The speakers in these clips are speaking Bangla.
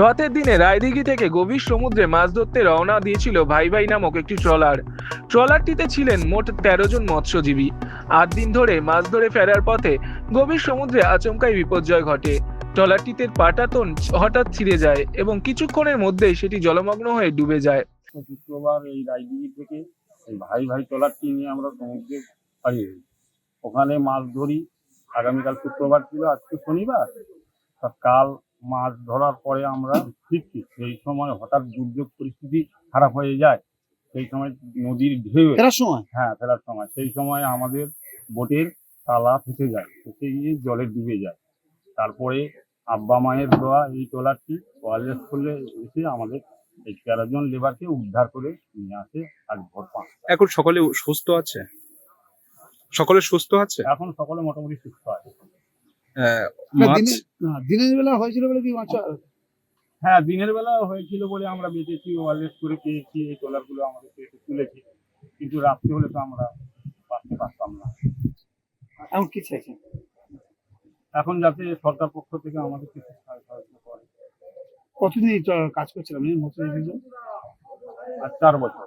রথের দিনে রায়দিঘি থেকে গভীর সমুদ্রে মাছ ধরতে রওনা দিয়েছিল ভাই ভাই নামক একটি ট্রলার। ট্রলারটিতে ছিলেন মোট তেরো জন মৎস্যজীবী। আট দিন ধরে মাছ ধরে ফেরার পথে গভীর সমুদ্রে আচমকাই বিপর্যয় ঘটে। ট্রলারটিতে পাটাতন হঠাৎ ছিঁড়ে যায় এবং কিছুক্ষণের মধ্যেই সেটি জলমগ্ন হয়ে ডুবে যায়। শুক্রবার এই রায়দিঘি থেকে ভাই ভাই ট্রলারটি নিয়ে আমরা সমুদ্রে পাড়িয়ে ওখানে মাছ ধরি। আগামীকাল শুক্রবার ছিল, আজকে শনিবার। কাল মাছ ধরার পরে আমরা ফিরছি। সেই সময় হঠাৎ দুর্যোগ পরিস্থিতি খারাপ হয়ে যায়। সেই সময় নদীর ঢেউ ফেরার সময়? হ্যাঁ ফেরার সময়। সেই সময় আমাদের বোটের তালা ফেসে যায় ফেসে গিয়ে জলে ডুবে যায়। তারপরে আব্বা মায়ের দেওয়া এই ট্রলারটি ওয়ারলেস করলে এসে আমাদের এই তেরো জন লেবারকে উদ্ধার করে নিয়ে আসে আজ ভোর পাঁচ এখন সকলে সুস্থ আছে? সকলে সুস্থ আছে? এখন সকলে মোটামুটি সুস্থ আছে। মাছ দিনের বেলা হয়েছিল বলে কি মাছ হ্যাঁ দিনের বেলা হয়েছিল বলে আমরা বেঁচেছি ওয়ারলেস করে পেয়েছি এই ট্রলারগুলো আমাদের পেটে তুলেছি। কিন্তু রাত্রে হলে তো আমরা বাঁচতে পারতাম না। এখন কি চাইছেন? এখন যাতে সরকার পক্ষ থেকে আমাদের কিছু সাহায্য করে। কতদিন কাজ করছিলাম আর চার বছর।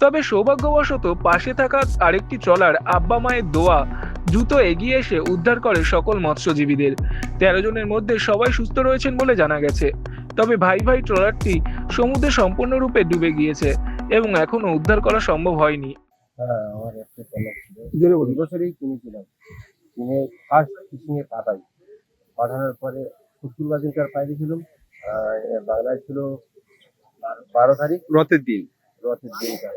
তবে সৌভাগ্যবশত পাশে থাকা আরেকটি ট্রলার আব্বা মায়ের দোয়া দ্রুত এগিয়ে এসে উদ্ধার করে সকল মৎস্যজীবীদের। তেরো জনের মধ্যে সবাই সুস্থ রয়েছেন বলে জানা গেছে। তবে ভাই ভাই ট্রলারটি সমুদ্রে সম্পূর্ণরূপে ডুবে গিয়েছে এবং এখনও উদ্ধার করা সম্ভব হয়নি। হ্যাঁ আমার একটা ট্রলার ছিল। দুই বছরেই কিনেছিলাম কিনে ফার্স্ট ফিশিং পাঠাই। পাঠানোর পরে শুক্রবার দিনকার পাই দিয়েছিলাম বাংলায় ছিল বারো- বারো তারিখ। রথের দিন। রথের দিনকার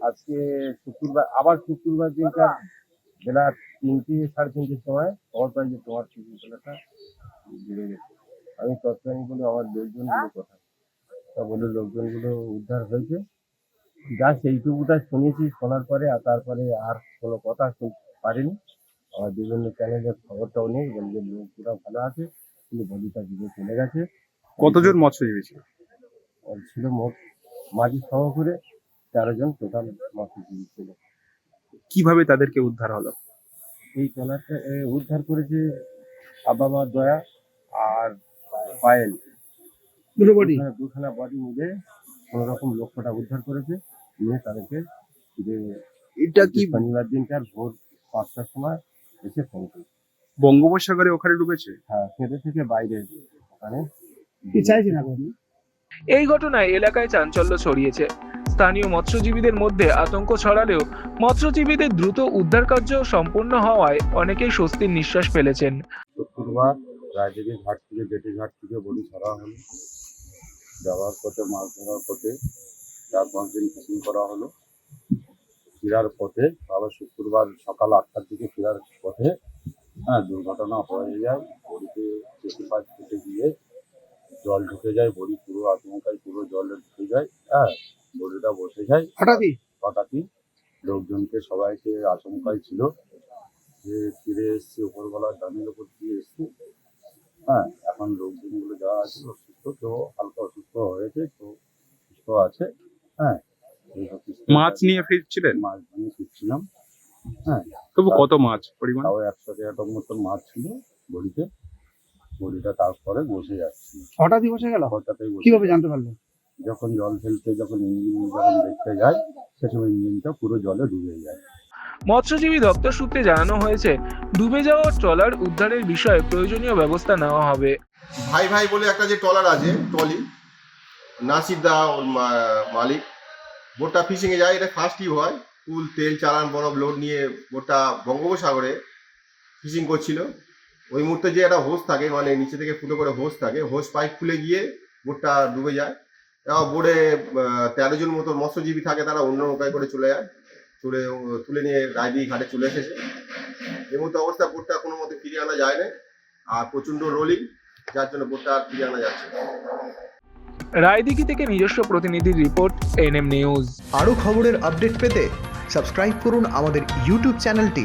আজকে শুক্রবার আবার শুক্রবার দিনকার বেলা তিনটে সাড়ে তিনটের সময় খবর পাই যে তোমার ট্রলারটা ডুবে গেছে। আমি তৎকালীন বলি আমার লোকজনগুলো কথা তা বলল লোকজনগুলো উদ্ধার হয়েছে। যা সেইটুকুটা শুনেছি শোনার পরে আর তারপরে আর কোনো কথা শুনতে পারিনি। আমার বিভিন্ন চ্যানেলের খবরটাও নেই। বলি যে লোকগুলো ভালো আছে কিন্তু বডিটা ডুবে চলে গেছে। কতজন মৎস্যজীবী ছিল? ছিল মোট মাঝি সহ করে তেরো জন টোটাল মৎস্যজীবী ছিল। কীভাবে তাদেরকে উদ্ধার হলো? এই ট্রলারটা উদ্ধার করেছে আব্বা মা দয়া আর পায়েল। দুটো বডি দুখানা- বডি মিলে কোনো রকম লক্ষ্যটা উদ্ধার করেছে। নিয়ে তাদেরকে যে এটা কি শনিবার দিনকার ভোর পাঁচটার সময় এসে পৌঁছে বঙ্গোপসাগরে ওখানে ডুবেছে? হ্যাঁ কেঁদে থেকে বাইরে ওখানে কি চাইছেন এখন? এই ঘটনায় এলাকায় চাঞ্চল্য ছড়িয়েছে। স্থানীয় মৎস্যজীবীদের মধ্যে আতঙ্ক ছড়ালেও মৎস্যজীবীদের দ্রুত উদ্ধার কার্য সম্পূর্ণ হওয়ায় অনেকেই স্বস্তির নিঃশ্বাস ফেলেছেন। শুক্রবার রায়দিঘি ঘাট থেকে জেটি ঘাট থেকে বড়ি ছাড়া হলো। যাওয়ার পথে মাছ ধরার পথে চার পাঁচ দিন ফিশিং করা হলো। ফেরার পথে আবার শুক্রবার সকাল আটটার দিকে ফেরার পথে হ্যাঁ দুর্ঘটনা হয়ে যায়। বড়িতে জেটি পাঁচ ফুটে গিয়ে জল ঢুকে যায় বড়ি পুরো আচমকায় পুরো জলে ঢুকে যায় হ্যাঁ বড়িটা বসে যায়। হঠাৎই? হঠাৎই লোকজনকে সবাইকে আশঙ্কায় ছিল যে ফিরে এসছে উপরবেলার ডানের উপর দিয়ে এসছে। হ্যাঁ এখন লোকজনগুলো যা আছে অসুস্থ কেউ হালকা অসুস্থ হয়েছে কেউ সুস্থ আছে হ্যাঁ। মাছ নিয়ে ফিরছিলেন? মাছ নিয়ে ফিরছিলাম হ্যাঁ। তবু কত মাছ পরিমাণ? তাও একশো টাকার মতন মাছ ছিল বড়িতে। বড়িটা তারপরে বসে যাচ্ছে। হঠাৎই বসে গেল? হঠাৎই বসে কীভাবে জানতে পারলেন যখন জল ফেলতে যখন ইঞ্জিন যখন দেখতে যায় সে সময় ইঞ্জিনটা পুরো জলে ডুবে যায়। মৎস্যজীবী দপ্তর সূত্রে জানানো হয়েছে ডুবে যাওয়া ট্রলার উদ্ধারের বিষয়ে প্রয়োজনীয় ব্যবস্থা নেওয়া হবে। ভাই ভাই বলে একটা যে ট্রলার আছে ট্রলি নাসির দা ওর মালিক বোটটা ফিশিং এ যায় এটা ফার্স্ট টিপ হয়। কুল তেল চালান বরফ লোড নিয়ে বোটটা বঙ্গোপসাগরে ফিশিং করছিল। ওই মুহূর্তে যে একটা হোস থাকে মানে নিচে থেকে ফুটো করে হোস থাকে হোস পাইপ খুলে গিয়ে বোটটা ডুবে যায়। এবার বোর্ডে তেরো জন মতো মৎস্যজীবী থাকে তারা অন্য নৌকায় করে চলে যায়। চলে তুলে নিয়ে রায়দি ঘাটে চলে এসেছে। এই মুহূর্তে অবস্থা বোটটা কোনো মতে ফিরিয়ে আনা যায় না আর প্রচণ্ড রোলিং যার জন্য বোটটা আর ফিরিয়ে আনা যাচ্ছে রায়দিঘি থেকে নিজস্ব প্রতিনিধির রিপোর্ট এনএম নিউজ। আরও খবরের আপডেট পেতে সাবস্ক্রাইব করুন আমাদের ইউটিউব চ্যানেলটি।